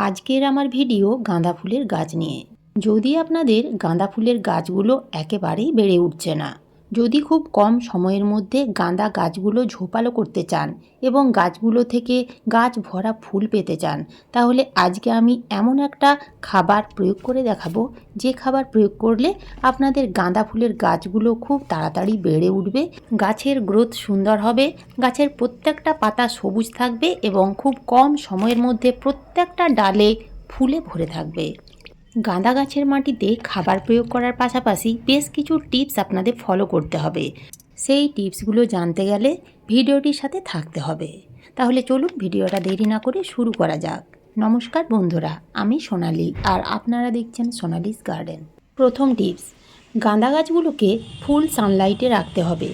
আজকের আমার ভিডিও গাঁদা ফুলের গাছ নিয়ে। যদি আপনাদের গাঁদা ফুলের গাছগুলো একেবারেই বেড়ে উঠছে না যদি খুব কম সময়ের মধ্যে গাঁদা গাছগুলো ঝোপালো করতে চান এবং গাছগুলো থেকে গাছ ভরা ফুল পেতে চান, তাহলে আজকে আমি এমন একটা খাবার প্রয়োগ করে দেখাবো। যে খাবার প্রয়োগ করলে আপনাদের গাঁদা ফুলের গাছগুলো খুব তাড়াতাড়ি বেড়ে উঠবে, গাছের গ্রোথ সুন্দর হবে, গাছের প্রত্যেকটা পাতা সবুজ থাকবে এবং খুব কম সময়ের মধ্যে প্রত্যেকটা ডালে ফুলে ভরে থাকবে। গাঁদা গাছের মাটিতে খাবার প্রয়োগ করার পাশাপাশি বেশ কিছু টিপস আপনাদের ফলো করতে হবে। সেই টিপসগুলো জানতে গেলে ভিডিওটির সাথে থাকতে হবে। তাহলে চলুন ভিডিওটা দেরি না করে শুরু করা যাক। নমস্কার বন্ধুরা, আমি সোনালি আর আপনারা দেখছেন সোনালিস গার্ডেন। প্রথম টিপস, গাঁদা গাছগুলোকে ফুল সানলাইটে রাখতে হবে।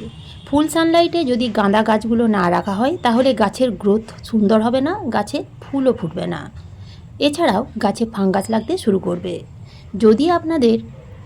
ফুল সানলাইটে যদি গাঁদা গাছগুলো না রাখা হয়, তাহলে গাছের গ্রোথ সুন্দর হবে না গাছে ফুলও ফুটবে না। এছাড়াও গাছে ফাঙ্গাস লাগতে শুরু করবে। যদি আপনাদের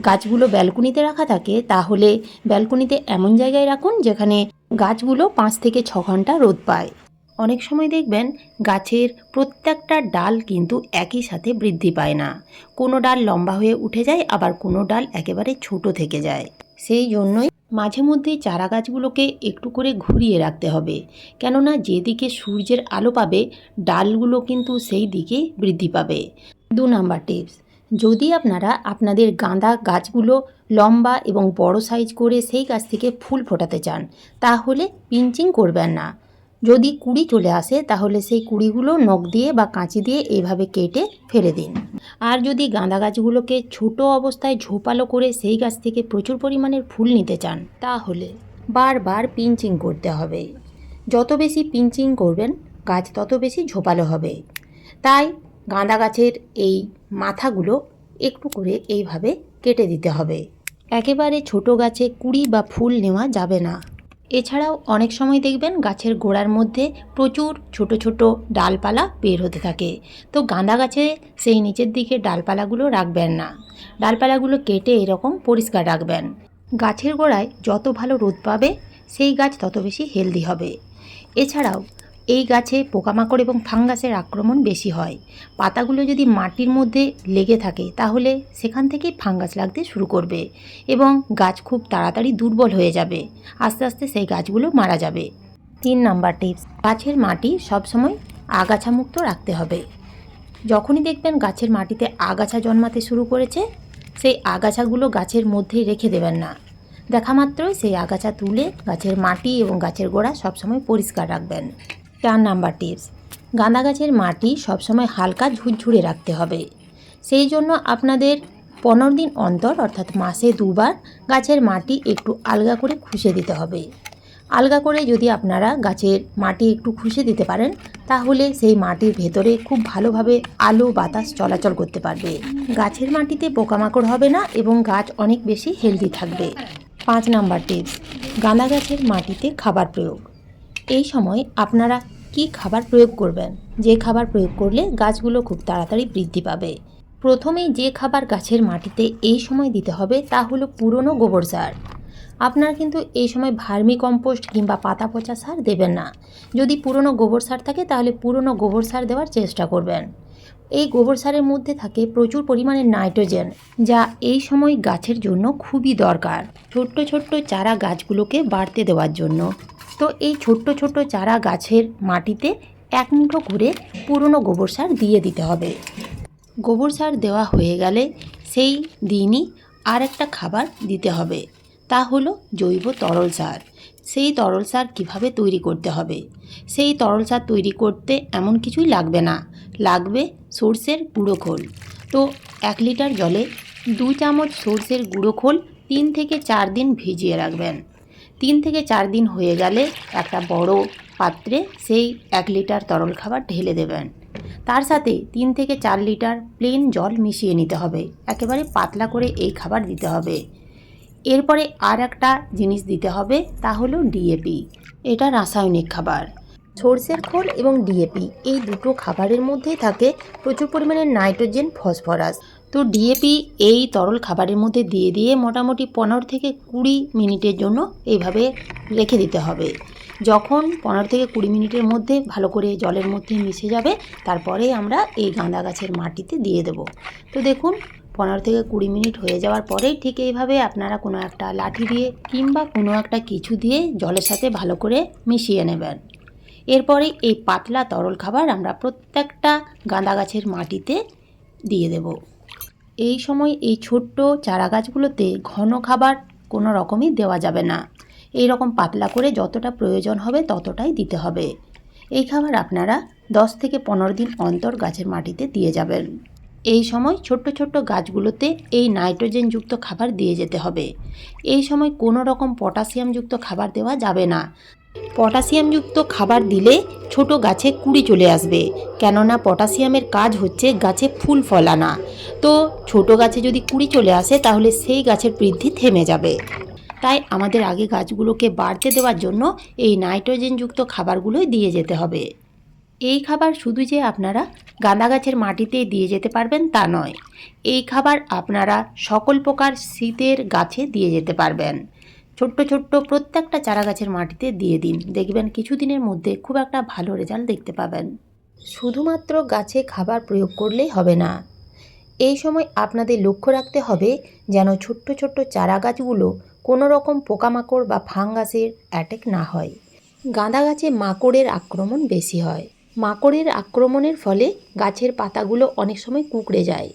গাছগুলো ব্যালকনিতে রাখা থাকে, তাহলে ব্যালকনিতে এমন জায়গায় রাখুন যেখানে গাছগুলো পাঁচ থেকে ছ ঘণ্টা রোদ পায়। অনেক সময় দেখবেন গাছের প্রত্যেকটা ডাল কিন্তু একই সাথে বৃদ্ধি পায় না। কোনো ডাল লম্বা হয়ে উঠে যায়, আবার কোনো ডাল একেবারে ছোট থেকে যায়। সেই জন্যই মাঝে মধ্যে চারা গাছগুলোকে একটু করে ঘুরিয়ে রাখতে হবে। কেননা যেদিকে সূর্যের আলো পাবে, ডালগুলো কিন্তু সেই দিকে বৃদ্ধি পাবে। দু নাম্বার টিপস, যদি আপনারা আপনাদের গাঁদা গাছগুলো লম্বা এবং বড় সাইজ করে সেই গাছ থেকে ফুল ফোটাতে চান, তাহলে পিঞ্চিং করবেন না। যদি কুড়ি চলে আসে, তাহলে সেই কুড়িগুলো নখ দিয়ে বা কাঁচি দিয়ে এইভাবে কেটে ফেলে দিন। আর যদি গাঁদা গাছগুলোকে ছোট অবস্থায় ঝোপালো করে সেই গাছ থেকে প্রচুর পরিমাণের ফুল নিতে চান, তাহলে বারবার পিঞ্চিং করতে হবে। যত বেশি পিঞ্চিং করবেন, গাছ তত বেশি ঝোপালো হবে। তাই গাঁদা গাছের এই মাথাগুলো একটু করে এইভাবে কেটে দিতে হবে। একেবারে ছোট গাছে কুড়ি বা ফুল নেওয়া যাবে না। এছাড়াও অনেক সময় দেখবেন গাছের গোড়ার মধ্যে প্রচুর ছোট ছোট ডালপালা বের হতে থাকে। তো গাঁদা গাছে সেই নিচের দিকে ডালপালাগুলো রাখবেন না। ডালপালাগুলো কেটে এরকম পরিষ্কার রাখবেন। গাছের গোড়ায় যত ভালো রোদ পাবে, সেই গাছ তত বেশি হেলদি হবে। এছাড়াও এই গাছে পোকামাকড় এবং ফাঙ্গাসের আক্রমণ বেশি হয়। পাতাগুলো যদি মাটির মধ্যে লেগে থাকে, তাহলে সেখান থেকেই ফাঙ্গাস লাগতে শুরু করবে এবং গাছ খুব তাড়াতাড়ি দুর্বল হয়ে যাবে। আস্তে আস্তে সেই গাছগুলো মারা যাবে। তিন নাম্বার টিপস, গাছের মাটি সবসময় আগাছামুক্ত রাখতে হবে। যখনই দেখবেন গাছের মাটিতে আগাছা জন্মাতে শুরু করেছে, সেই আগাছাগুলো গাছের মধ্যেই রেখে দেবেন না। দেখা মাত্রই সেই আগাছা তুলে গাছের মাটি এবং গাছের গোড়া সবসময় পরিষ্কার রাখবেন। চার নাম্বার টিপস গাঁদা গাছের মাটি সবসময় হালকা ঝুরঝুরে রাখতে হবে। সেই জন্য আপনাদের পনেরো দিন অন্তর, অর্থাৎ মাসে দুবার গাছের মাটি একটু আলগা করে খুশে দিতে হবে। আলগা করে যদি আপনারা গাছের মাটি একটু খুশে দিতে পারেন, তাহলে সেই মাটির ভেতরে খুব ভালোভাবে আলো বাতাস চলাচল করতে পারবে। গাছের মাটিতে পোকামাকড় হবে না এবং গাছ অনেক বেশি হেলদি থাকবে। পাঁচ নাম্বার টিপস গাঁদা গাছের মাটিতে খাবার প্রয়োগ। এই সময় আপনারা কি খাবার প্রয়োগ করবেন? যে খাবার প্রয়োগ করলে গাছগুলো খুব তাড়াতাড়ি বৃদ্ধি পাবে। প্রথমেই যে খাবার গাছের মাটিতে এই সময় দিতে হবে তা হলো পুরনো গোবর সার। আপনারা কিন্তু এই সময় ভার্মি কম্পোস্ট কিংবা পাতা পচা সার দেবেন না। যদি পুরনো গোবর সার থাকে তাহলে পুরনো গোবর সার দেওয়ার চেষ্টা করবেন। এই গোবর সারের মধ্যে থাকে প্রচুর পরিমাণে নাইট্রোজেন, যা এই সময় গাছের জন্য খুবই দরকার। ছোট্ট ছোট্ট চারা গাছগুলোকে বাড়তে দেওয়ার জন্য। তো এই ছোট্ট ছোট্ট চারা গাছের মাটিতে এক মুঠো করে পুরনো গোবর সার দিয়ে দিতে হবে। গোবর সার দেওয়া হয়ে গেলে সেই দিনই আর একটা খাবার দিতে হবে। তা হলো জৈব তরল সার। সেই তরল সার কীভাবে তৈরি করতে হবে? সেই তরল সার তৈরি করতে এমন কিছুই লাগবে না। লাগবে সর্ষের গুঁড়ো খোল। তো এক লিটার জলে দু চামচ সর্ষের গুঁড়ো খোল তিন থেকে চার দিন ভিজিয়ে রাখবেন। তিন থেকে চার দিন হয়ে গেলে একটা বড় পাত্রে সেই এক লিটার তরল খাবার ঢেলে দেবেন। তার সাথে তিন থেকে চার লিটার প্লেন জল মিশিয়ে নিতে হবে। একেবারে পাতলা করে এই খাবার দিতে হবে। এরপরে আর একটা জিনিস দিতে হবে, তা হলো ডিএপি এটা রাসায়নিক খাবার। সর্ষের খোল এবং ডিএপি এই দুটো খাবারের মধ্যেই থাকে প্রচুর পরিমাণে নাইট্রোজেন, ফসফরাস। তো ডিএপি এই তরল খাবারের মধ্যে দিয়ে দিয়ে মোটামুটি পনেরো থেকে কুড়ি মিনিটের জন্য এইভাবে রেখে দিতে হবে। যখন পনেরো থেকে কুড়ি মিনিটের মধ্যে ভালো করে জলের মধ্যে মিশে যাবে, তারপরে আমরা এই গাঁদা গাছের মাটিতে দিয়ে দেব। তো দেখুন, পনেরো থেকে কুড়ি মিনিট হয়ে যাওয়ার পরেই ঠিক এইভাবে আপনারা কোনো একটা লাঠি দিয়ে কিংবা কোনো একটা কিছু দিয়ে জলের সাথে ভালো করে মিশিয়ে নেবেন। এরপরে এই পাতলা তরল খাবার আমরা প্রত্যেকটা গাঁদা গাছের মাটিতে দিয়ে দেব। এই সময় এই ছোট্ট চারা গাছগুলোতে ঘন খাবার কোনো রকমই দেওয়া যাবে না। এই রকম পাতলা করে যতটা প্রয়োজন হবে ততটাই দিতে হবে। এই খাবার আপনারা দশ থেকে পনেরো দিন অন্তর গাছের মাটিতে দিয়ে যাবেন। এই সময় ছোট্ট ছোট্ট গাছগুলোতে এই নাইট্রোজেনযুক্ত খাবার দিয়ে যেতে হবে। এই সময় কোনো রকম পটাশিয়ামযুক্ত খাবার দেওয়া যাবে না। পটাশিয়ামযুক্ত খাবার দিলে ছোট গাছে কুড়ি চলে আসবে। কেননা পটাশিয়ামের কাজ হচ্ছে গাছে ফুল ফলানা তো ছোট গাছে যদি কুড়ি চলে আসে, তাহলে সেই গাছের বৃদ্ধি থেমে যাবে। তাই আমাদের আগে গাছগুলোকে বাড়তে দেওয়ার জন্য এই নাইট্রোজেনযুক্ত খাবারগুলোই দিয়ে যেতে হবে। এই খাবার শুধু যে আপনারা গাঁদা গাছের মাটিতে দিয়ে যেতে পারবেন তা নয়। এই খাবার আপনারা সকল প্রকার শীতের গাছে দিয়ে যেতে পারবেন। ছোট্ট ছোট্ট প্রত্যেকটা চারা গাছের মাটিতে দিয়ে দিন। দেখবেন কিছুদিনের মধ্যে খুব একটা ভালো রেজাল্ট দেখতে পাবেন। শুধুমাত্র গাছে খাবার প্রয়োগ করলেই হবে না। এই সময় আপনাদের লক্ষ্য রাখতে হবে যেন ছোট্ট ছোট্ট চারা গাছগুলো কোনো রকম পোকামাকড় বা ফাঙ্গাসের অ্যাটেক না হয়। গাঁদা গাছে মাকড়ের আক্রমণ বেশি হয়। মাকড়ের আক্রমণের ফলে গাছের পাতাগুলো অনেক সময় কুঁকড়ে যায়।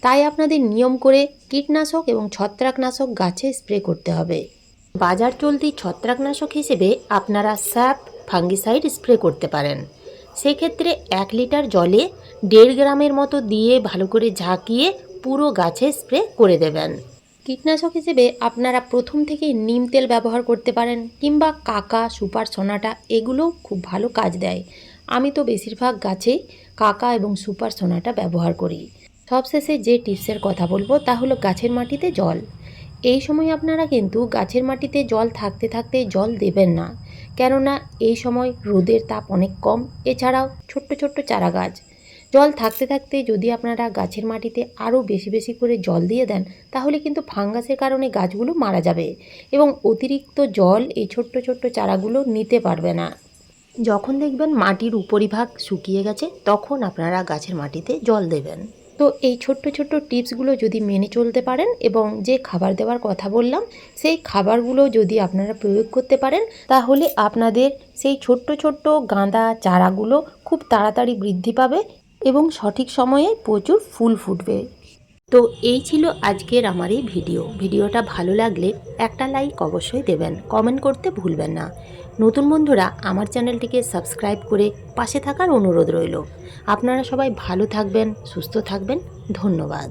তাই আপনাদের নিয়ম করে কীটনাশক এবং ছত্রাকনাশক গাছে স্প্রে করতে হবে। বাজার চলতি ছত্রাকনাশক হিসেবে আপনারা স্যাপ, ফাঙ্গিসাইড স্প্রে করতে পারেন। সেক্ষেত্রে এক লিটার জলে দেড় গ্রামের মতো দিয়ে ভালো করে ঝাঁকিয়ে পুরো গাছে স্প্রে করে দেবেন। কীটনাশক হিসেবে আপনারা প্রথম থেকেই নিম তেল ব্যবহার করতে পারেন কিংবা কাকা, সুপার, সোনাটা এগুলো খুব ভালো কাজ দেয়। আমি তো বেশিরভাগ গাছেই কাকা এবং সুপার, সোনাটা ব্যবহার করি। সবশেষে যে টিপসের কথা বলব তা হলো গাছের মাটিতে জল। এই সময় আপনারা কিন্তু গাছের মাটিতে জল থাকতে থাকতে জল দেবেন না। কেননা এই সময় রোদের তাপ অনেক কম। এছাড়াও ছোট্ট ছোট্ট চারা গাছ। জল থাকতে থাকতে যদি আপনারা গাছের মাটিতে আরও বেশি বেশি করে জল দিয়ে দেন, তাহলে কিন্তু ফাঙ্গাসের কারণে গাছগুলো মারা যাবে এবং অতিরিক্ত জল এই ছোট্ট ছোট্ট চারাগুলো নিতে পারবে না। যখন দেখবেন মাটির উপরিভাগ শুকিয়ে গেছে, তখন আপনারা গাছের মাটিতে জল দেবেন। তো এই ছোট্ট ছোট্ট টিপসগুলো যদি মেনে চলতে পারেন এবং যে খাবার দেওয়ার কথা বললাম, সেই খাবারগুলো যদি আপনারা প্রয়োগ করতে পারেন, তাহলে আপনাদের সেই ছোট্ট ছোট্ট গাঁদা চারাগুলো খুব তাড়াতাড়ি বৃদ্ধি পাবে এবং সঠিক সময়ে প্রচুর ফুল ফুটবে। তো এই ছিল আজকের আমার এই ভিডিও। ভিডিওটা ভালো লাগলে একটা লাইক অবশ্যই দেবেন। কমেন্ট করতে ভুলবেন না। নতুন বন্ধুরা, আমার চ্যানেলটিকে সাবস্ক্রাইব করে পাশে থাকার অনুরোধ রইল। আপনারা সবাই ভালো থাকবেন, সুস্থ থাকবেন। ধন্যবাদ।